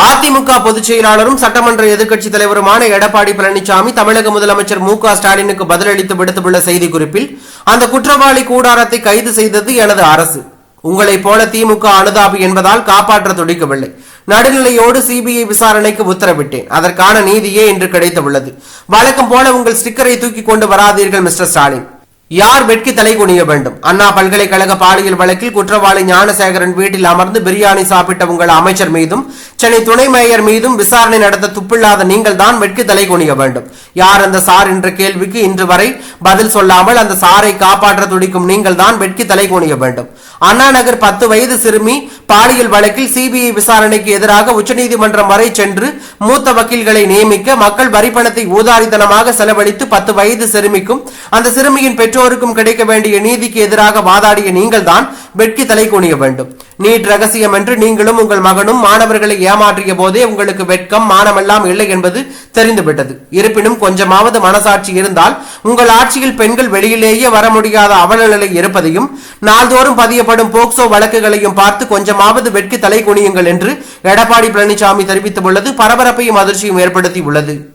அதிமுக பொதுச் செயலாளரும் சட்டமன்ற எதிர்க்கட்சித் தலைவருமான எடப்பாடி பழனிசாமி தமிழக முதலமைச்சர் மு க ஸ்டாலினுக்கு பதிலளித்து விடுத்துள்ள செய்திக்குறிப்பில் அந்த குற்றவாளி கூடாரத்தை கைது செய்தது எனது அரசு. உங்களைப் போல திமுக அனுதாபி என்பதால் காப்பாற்ற துடிக்கவில்லை. நடுநிலையோடு சிபிஐ விசாரணைக்கு உத்தரவிட்டேன். அதற்கான நீதியே இன்று கிடைத்துள்ளது. வழக்கம் போல உங்கள் ஸ்டிக்கரை தூக்கி கொண்டு வராதீர்கள் மிஸ்டர் ஸ்டாலின். யார் வெட்கி தலை குனிய வேண்டும்? அண்ணா பல்கலைக்கழக பாலியல் வழக்கில் குற்றவாளி ஞானசேகரன் வீட்டில் அமர்ந்து பிரியாணி சாப்பிட்ட உங்கள் அமைச்சர் மீதும் சென்னை துணை மேயர் மீதும் விசாரணை நடத்த துப்பில்லாத நீங்கள் தான் வெட்கி தலை குனிய வேண்டும். யார் அந்த சார் என்ற கேள்விக்கு இன்று வரை பதில் சொல்லாமல் அந்த சாரை காப்பாற்ற துடிக்கும் நீங்கள் தான் வெட்கி தலை குனிய வேண்டும். அண்ணா நகர் பத்து வயது சிறுமி பாலியல் வழக்கில் சிபிஐ விசாரணைக்கு எதிராக உச்சநீதிமன்றம் வரை சென்று மூத்த வக்கீல்களை நியமிக்க மக்கள் வரிப்பணத்தை ஊதாரித்தனமாக செலவழித்து பத்து வயது சிறுமிக்கும் அந்த சிறுமியின் பெற்றோருக்கும் கிடைக்க வேண்டிய நீதிக்கு எதிராக வாதாடிய நீங்கள்தான் வெட்கி தலை குனிய வேண்டும். நீட் ரகசியம் என்று நீங்களும் உங்கள் மகனும் மாணவர்களை ஏமாற்றிய போதே உங்களுக்கு வெட்கம் மானமெல்லாம் இல்லை என்பது தெரிந்துவிட்டது. இருப்பினும் கொஞ்சமாவது மனசாட்சி இருந்தால் உங்கள் ஆட்சியில் பெண்கள் வெளியிலேயே வர முடியாத அவலநிலை இருப்பதையும் நாள்தோறும் பதியப்படும் போக்சோ வழக்குகளையும் பார்த்து கொஞ்சமாவது வெட்கி தலை குனியுங்கள் என்று எடப்பாடி பழனிசாமி தெரிவித்துள்ளது. பரபரப்பையும் அதிர்ச்சியும் ஏற்படுத்தியுள்ளது.